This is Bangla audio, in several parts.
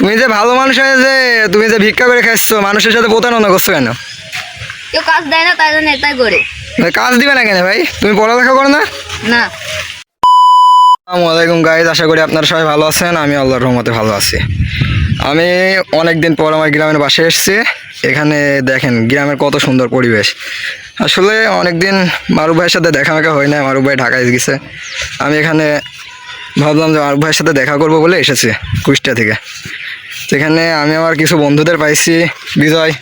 তুমি যে ভালো মানুষ হয়ে যে তুমি যে ভিক্ষা করে খাচ্ছ মানুষের সাথে প্রতারণা করছ কেন? কেউ কাজ দেয় না তাই জন্য এটাই করে। কাজ দিবে না কেন ভাই? তুমি পড়ালেখা করো না? না। আসসালামু আলাইকুম গাইজ আশা করি আপনারা সবাই ভালো আছেন। আমি আল্লাহর রহমতে ভালো আছি। আমি অনেক দিন পর আমার গ্রামের বাসায় এসেছি। এখানে দেখেন গ্রামের কত সুন্দর পরিবেশ। আসলে অনেক দিন মারুফ ভাইয়ের সাথে দেখা মেখা হয় না মারুফ ভাই ঢাকায় গেছে। আমি এখানে ভাবলাম যে মারুফ ভাইয়ের সাথে দেখা করব বলে এসেছি কুষ্টিয়া থেকে। সেখানে আমি আমার কিছু বন্ধুদের পাইছি। বিজয়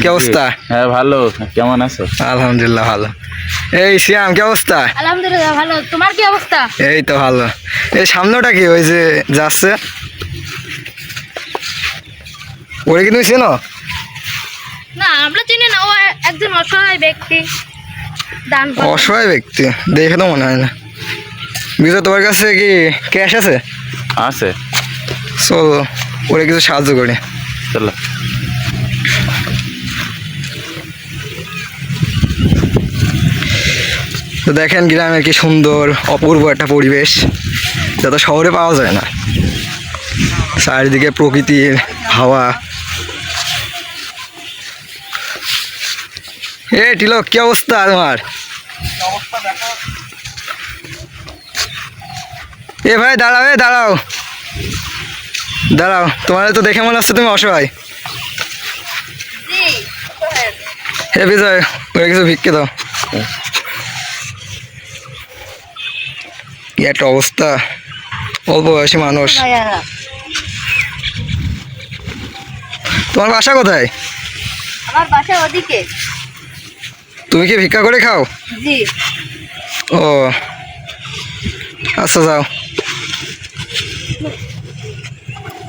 কি অবস্থা? হ্যাঁ ভালো। কেমন আছো? আলহামদুলিল্লাহ ভালো। এই শ্যাম কি অবস্থা? আলহামদুলিল্লাহ ভালো। তোমার কি অবস্থা? এই তো ভালো। এই সামনেটা কি? ওই যে যাচ্ছে। ওরে কি তুমি চেনো? না আমরা চিনি না। ও একজন অসহায় ব্যক্তি। দান অসহায় ব্যক্তি দেখে তো মনে হয় না। বিজয় তোমার কাছে কি ক্যাশ আছে? আছে। চল। ওরে কিছু সাহায্য করি। চলো। তো দেখেন গ্রামের কি সুন্দর অপূর্ব একটা পরিবেশ যা শহরে পাওয়া যায় না। চারিদিকে প্রকৃতির হাওয়া। এ টিলক কি অবস্থা তোমার? এ ভাই দাঁড়াও এ দাঁড়াও। দাঁড়াও তোমার তো দেখে মনে হচ্ছে তুমি অসহায়। হে বিজয় ওরে কিছু ভিক্ষে দাও। কি একটা অবস্থা অল্প বয়সী মানুষ। তোমার বাসা কোথায়? আমার বাসা ওদিকে। তুমি কি ভিক্ষা করে খাও? জি। ও আচ্ছা যাও।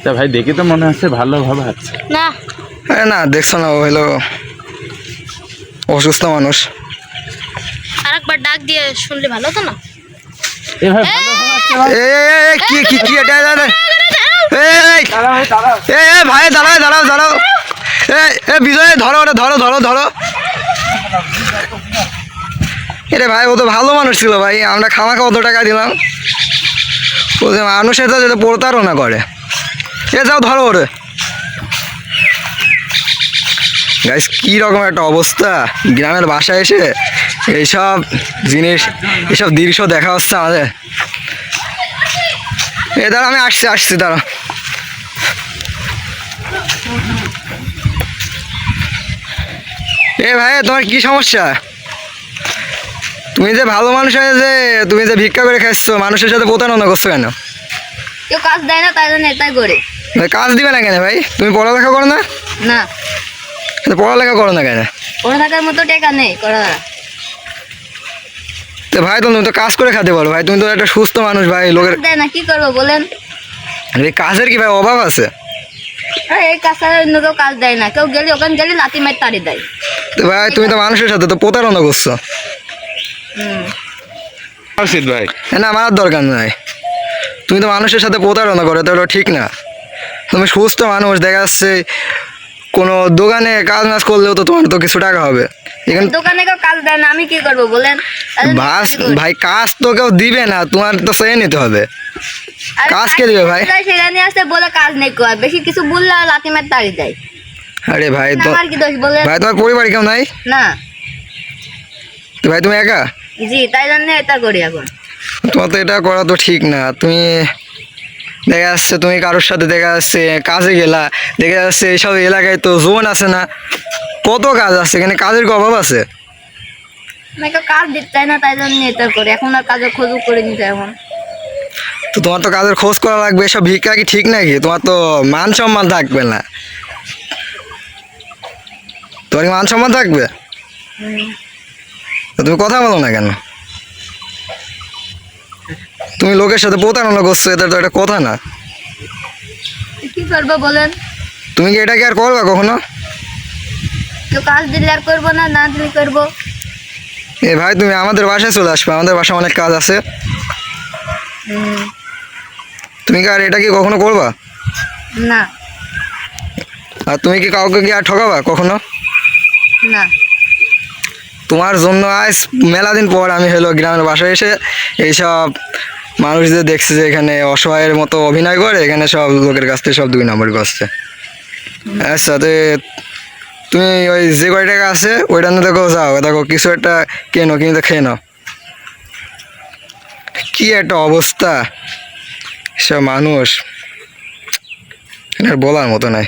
তা ভাই দেখে তো মনে হচ্ছে ভালো ভালো আছে। না। আরে না দেখছ না ও হলো অসুস্থ মানুষ। আরেকবার ডাক দিয়ে শুনলে ভালো তো না? এ ভাই ভালো ভালো আছে এ কি কি কি এটা? এ, এই, দাঁড়াও ভাই, দাঁড়াও। এ এ, ভাই দাঁড়াও দাঁড়াও দাঁড়াও। এ এ বিজয় ধরো ওটা ধরো ধরো ধরো। এরে ভাই ও তো ভালো মানুষ ছিল ভাই আমরা খামাখা কত টাকা দিলাম। ও মানুষের তো যেটা প্রতারণা করে। এ যাও, ধরো ওরে। গাইস কী রকম একটা অবস্থা। গ্রামের বাসায় এসে এইসব জিনিস, এইসব দৃশ্য দেখা হচ্ছে আমাদের। এ দাঁড়া আমি আসছি আসছি দাঁড়া এ ভাই, তোমার কি সমস্যা? তুমি যে ভালো মানুষ হয়ে যে তুমি যে ভিক্ষা করে খাচ্ছ মানুষের সাথে প্রতারণা করছ কেন? কেউ কাজ দেয় না তাই জন্য এটাই করে। কাজ দিবে না কেন ভাই? তুমি পড়ালেখা করো না? না। পড়ালেখা করো না কেন? পড়ে থাকার মতো টাকা নেই করা তো ভাই তুমি তো কাজ করে খেতে পারো। ভাই তুমি তো একটা সুস্থ মানুষ ভাই লোকের দেয় না কি করব বলেন? এই কাজের কি ভাই অভাব আছে? এই কাজ ছাড়া অন্য কেউ কাজ দেয় না। কেউ গেলে ওখানে গেলে লাতি মার তাড়ি দেয়। তো ভাই তুমি তো মানুষের সাথে তো প্রতারণা করছ। হুম ভাই। না আমার দরকার নাই। তুমি তো মানুষের সাথে প্রতারণা করো তো ওটা ঠিক না। তুমি সুস্থ মানুষ দেখা যাচ্ছে কোনো দোকানে কাজ মাজ করলেও তো তোমার তো কিছু টাকা হবে। এখানে দোকানে কেউ কাজ দেয় না আমি কি করব বলেন? ভাস ভাই কাজ তো কেউ দিবে না তোমার তো সে নিতে হবে। কাজ কে দিবে ভাই? সেখানে আসতে বলে কাজ নেই কর বেশি কিছু বললে আর লাতি মার তাড়ি দেয়। আরে ভাই তো ভাই তোমার পরিবার কেউ নাই? না। ভাই তুমি একা? জি তাই জন্য এটা করি এখন। তোমার তো এটা করা তো ঠিক না। তুমি দেখা যাচ্ছে তুমি কারোর সাথে দেখা যাচ্ছে কাজে গেলা দেখা যাচ্ছে এইসব এলাকায় তো জোন আছে না। কত কাজ আছে? এখানে কাজের অভাব আছে? আমাকে কাজ দিতে চায় না তাই জন্য এটা করি। এখন আর কাজের খোঁজও করে নিতে এখন। তো তোমার তো কাজের খোঁজ করা লাগবে এসব ভিক্ষা কি ঠিক নাকি? তোমার তো মান সম্মান থাকবে না। তোমার কি মান সম্মান থাকবে? তুমি কথা বলো না কেন? তুমি লোকের সাথে প্রতারণা করছ এটা তো একটা কথা না। কি করব বলেন? তুমি কি এটা কি আর করবা কখনো? কাজ দিলে আর করব না না দিলে করব। এ ভাই তুমি আমাদের বাসায় চলে আসবে আমাদের বাসায় অনেক কাজ আছে। তুমি কি আর এটা কি কখনো করবা? না। আর তুমি কি কাউকে কি আর ঠকাবা কখনো? না। তোমার জন্য আজ মেলা দিন পর আমি হলো গ্রামের বাসায় এসে এইসব মানুষদের দেখছে যে এখানে অসহায়ের মতো অভিনয় করে, এখানে সব লোকের কাছ থেকে সব দুই নম্বর করছে। আচ্ছা তো তুমি ওই যে কয় টাকা আছে, ওইটা নিয়ে দেখো, যাও, দেখো, কিছু একটা কেনো, কিন্তু খেয়ে নাও। কি একটা অবস্থা। সব মানুষ বলার মতো নাই।